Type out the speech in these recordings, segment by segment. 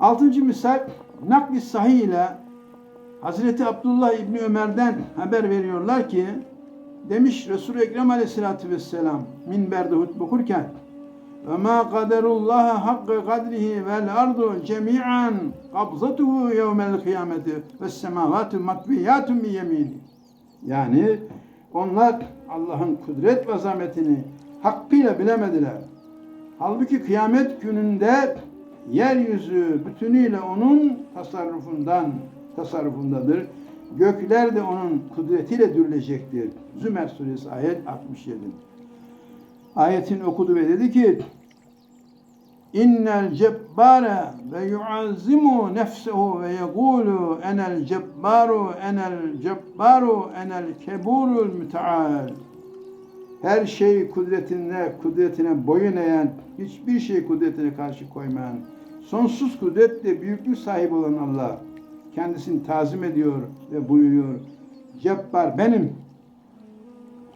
Altıncı misal nakli sahih ile Hazreti Abdullah İbni Ömer'den haber veriyorlar ki demiş Resul-i Ekrem Aleyhisselatü Vesselam minberde hutbe okurken ve ma kaderullah hakkı kadrihi vel ardu cemi'an kabzatuhu yevmel kıyameti ve semavatu matbiyatun bi. Yani onlar Allah'ın kudret ve azametini hakkıyla bilemediler. Halbuki kıyamet gününde yeryüzü bütünüyle onun tasarrufundan tasarrufundadır. Gökler de onun kudretiyle dürülecektir. Zümer suresi ayet 67. Ayetin okudu ve dedi ki İnnel cebbare ve yuazzimu nefsehu ve yekulu enel cebbaru enel cebbaru enel keburul müteal. Her şey kudretine, kudretine boyun eğen, hiçbir şey kudretine karşı koymayan, sonsuz kudretle büyüklük sahibi olan Allah kendisini tazim ediyor ve buyuruyor. Cebbar benim.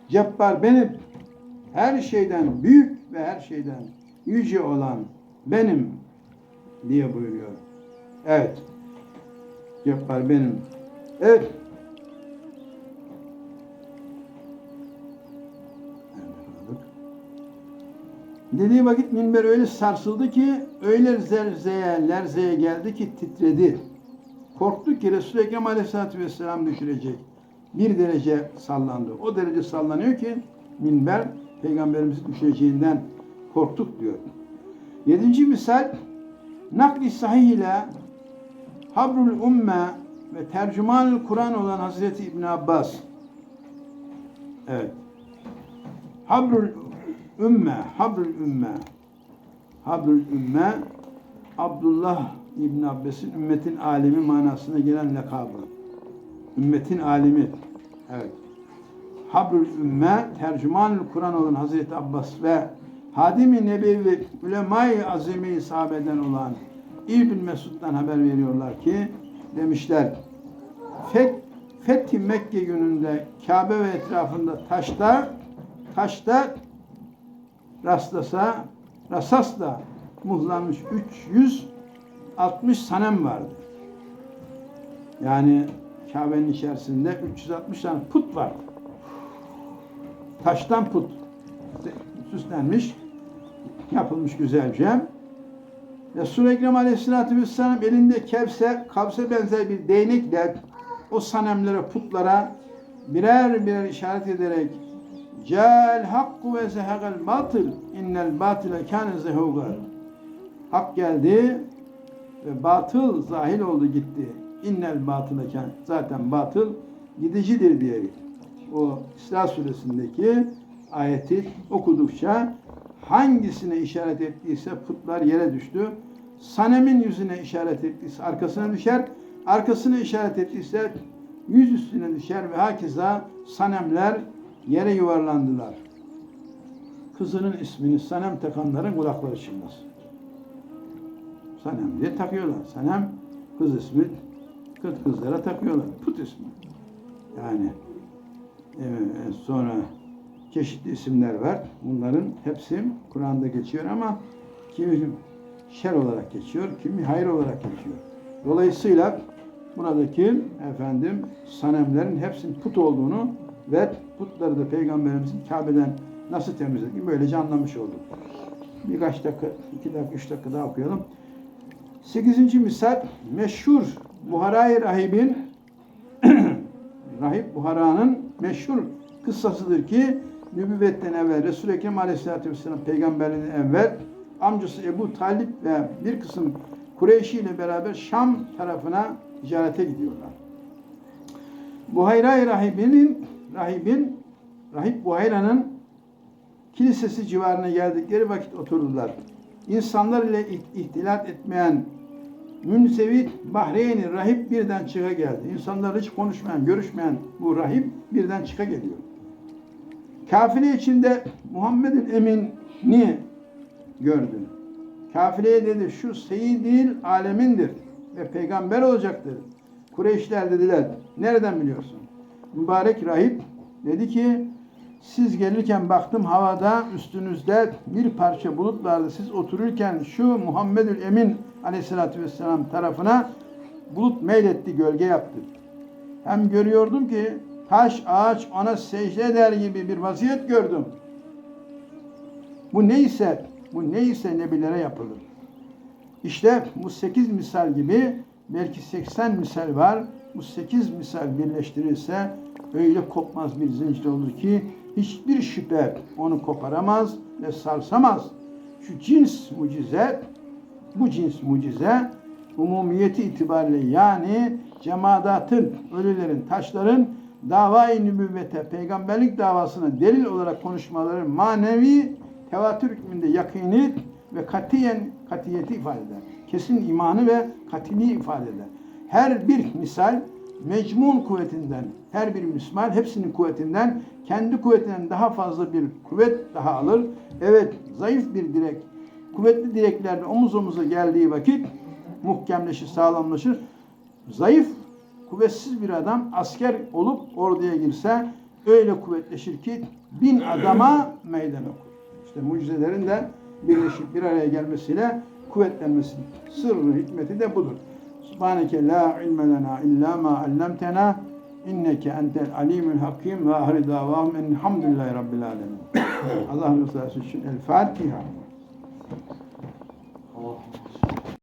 Cebbar benim. Her şeyden büyük ve her şeyden yüce olan benim diye buyuruyor. Evet. Cebbar benim. Evet. Dediği vakit minber öyle sarsıldı ki, öyle zerzeye, lerzeye geldi ki titredi. Korktu ki Resul-i Ekrem Aleyhisselatü Vesselam düşürecek. Bir derece sallandı. O derece sallanıyor ki minber Peygamberimizin düşeceğinden korktuk diyor. Yedinci misal nakli sahih ile Habrul Umme ve tercüman Kur'an olan Hazreti İbn Abbas. Evet. Habrul Ümme, Habrul Ümme. Habrul Ümme Abdullah İbn Abbas'ın ümmetin alimi manasına gelen lakabı. Ümmetin alimi. Evet. Habrul Ümme tercüman Kur'an olan Hazreti Abbas ve Hadim-i Nebevi ulema-i azimi sahabeden olan İbn Mesud'dan haber veriyorlar ki demişler Feth, Fethi Mekke gününde Kabe ve etrafında taşta taşta rastlasa rasasla muhlanmış 360 sanem vardı. Yani Kabe'nin içerisinde 360 tane put vardı. Taştan put süslenmiş, yapılmış güzelce. Resul-i Ekrem Aleyhisselatü Vesselam elinde kevse, kavse benzer bir değnekle o sanemlere, putlara birer birer işaret ederek Cel hakku ve zehegel batıl innel batile kâne zehuga Hak geldi ve batıl zahil oldu gitti. İnnel batıle kâne zaten batıl gidicidir diye o İsra suresindeki ayeti okudukça hangisine işaret ettiyse putlar yere düştü. Sanemin yüzüne işaret ettiyse arkasına düşer. Arkasına işaret ettiyse yüz üstüne düşer ve hakeza sanemler yere yuvarlandılar. Kızının ismini sanem takanların kulakları çınlasın. Sanem diye takıyorlar. Sanem kız ismi kız kızlara takıyorlar. Put ismi. Yani evet, sonra çeşitli isimler var. Bunların hepsi Kur'an'da geçiyor ama kimi şer olarak geçiyor, kimi hayır olarak geçiyor. Dolayısıyla buradaki efendim sanemlerin hepsinin put olduğunu ve putları da Peygamberimizin Kabe'den nasıl temizlediğini böylece anlamış olduk. Birkaç dakika, iki dakika, üç dakika daha okuyalım. Sekizinci misal meşhur Buharay Rahib'in Rahip Buhara'nın meşhur kıssasıdır ki nübüvvetten evvel Resul-i Ekrem Aleyhisselatü Vesselam peygamberliğinden evvel amcası Ebu Talip ve bir kısım Kureyşi ile beraber Şam tarafına ticarete gidiyorlar. Buhayra rahibinin rahibin rahip Buhayra'nın kilisesi civarına geldikleri vakit oturdular. İnsanlar ile ihtilat etmeyen Münsevi Bahreyn'i rahip birden çıka geldi. İnsanlar hiç konuşmayan, görüşmeyen bu rahip birden çıka geliyor. Kafile içinde Muhammed'in eminini gördü. Kafileye dedi şu seyyidil alemindir ve peygamber olacaktır. Kureyşler dediler nereden biliyorsun? Mübarek rahip dedi ki siz gelirken baktım havada üstünüzde bir parça bulut vardı. Siz otururken şu Muhammedül Emin aleyhissalatü vesselam tarafına bulut meyletti, gölge yaptı. Hem görüyordum ki taş, ağaç ona secde eder gibi bir vaziyet gördüm. Bu neyse, bu neyse nebilere yapılır. İşte bu sekiz misal gibi belki 80 misal var. Bu sekiz misal birleştirirse öyle kopmaz bir zincir olur ki hiçbir şüphe onu koparamaz ve sarsamaz. Şu cins mucize, bu cins mucize umumiyeti itibariyle yani cemaatın, ölülerin, taşların davayı nübüvvete, peygamberlik davasına delil olarak konuşmaları manevi tevatür hükmünde yakini ve katiyen katiyeti ifade eder. Kesin imanı ve katiliği ifade eder. Her bir misal mecmun kuvvetinden, her bir misal hepsinin kuvvetinden, kendi kuvvetinden daha fazla bir kuvvet daha alır. Evet, zayıf bir direk, kuvvetli direklerle omuz omuza geldiği vakit muhkemleşir, sağlamlaşır. Zayıf, kuvvetsiz bir adam asker olup orduya girse öyle kuvvetleşir ki bin adama meydan okur. İşte mucizelerin de birleşip bir araya gelmesiyle kuvvetlenmesi. Sırrı, hikmeti de budur. Subhaneke la ilme lena illa ma allamtena inneke entel alimul hakim ve ahri davahum enhamdülillahi rabbil alemin. Allah rızası için El Fatiha. Oh.